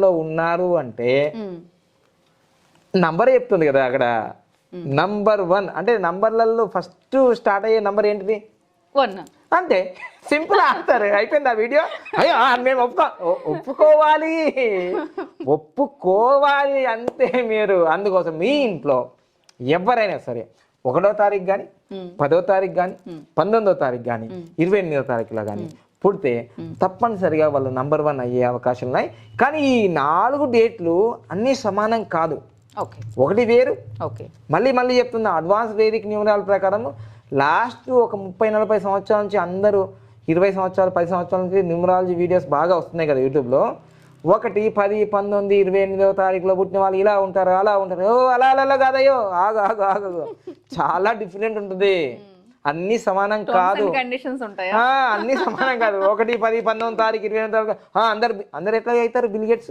పొజిషన్లో ఉన్నారు అంటే. నంబర్ చెప్తుంది కదా అక్కడ. Number one. అంటే నంబర్లలో ఫస్ట్ స్టార్ట్ అయ్యే నంబర్ ఏంటిది? వన్. అంతే. Simple answer. అయిపోయింది ఆ వీడియో? అయ్యో మేము ఒప్పుకో ఒప్పుకోవాలి. ఒప్పుకోవాలి అంతే మీరు. అందుకోసం మీ ఇంట్లో ఎవరైనా సరే ఒకటో తారీఖు కానీ పదో తారీఖు కానీ పంతొమ్మిదో తారీఖు కానీ ఇరవై ఎనిమిదో తారీఖులో కానీ పుడితే తప్పనిసరిగా వాళ్ళు నంబర్ వన్ అయ్యే అవకాశాలు ఉన్నాయి. కానీ ఈ నాలుగు డేట్లు అన్నీ సమానం కాదు. ఓకే. ఒకటి వేరు. ఓకే. మళ్ళీ మళ్ళీ చెప్తున్నా అడ్వాన్స్ వేదిక న్యూమరాల ప్రకారం లాస్ట్ ఒక ముప్పై నలభై సంవత్సరాల నుంచి అందరూ ఇరవై సంవత్సరాలు పది సంవత్సరాల నుంచి న్యూమరాలజీ వీడియోస్ బాగా వస్తున్నాయి కదా యూట్యూబ్లో. ఒకటి పది పంతొమ్మిది ఇరవై ఎనిమిదవ తారీఖులో పుట్టిన వాళ్ళు ఇలా ఉంటారు అలా ఉంటారు. అలా అలా కాదయ్యో. ఆగు ఆగు ఆగు చాలా డిఫరెంట్ ఉంటుంది. అన్ని సమానం కాదు. కండిషన్స్ ఉంటాయా? అన్ని సమానం కాదు. ఒకటి పది పంతొమ్మిది తారీఖు ఇరవై తారీఖు. అందరు అందరు ఎట్లా అవుతారు? Bill Gates.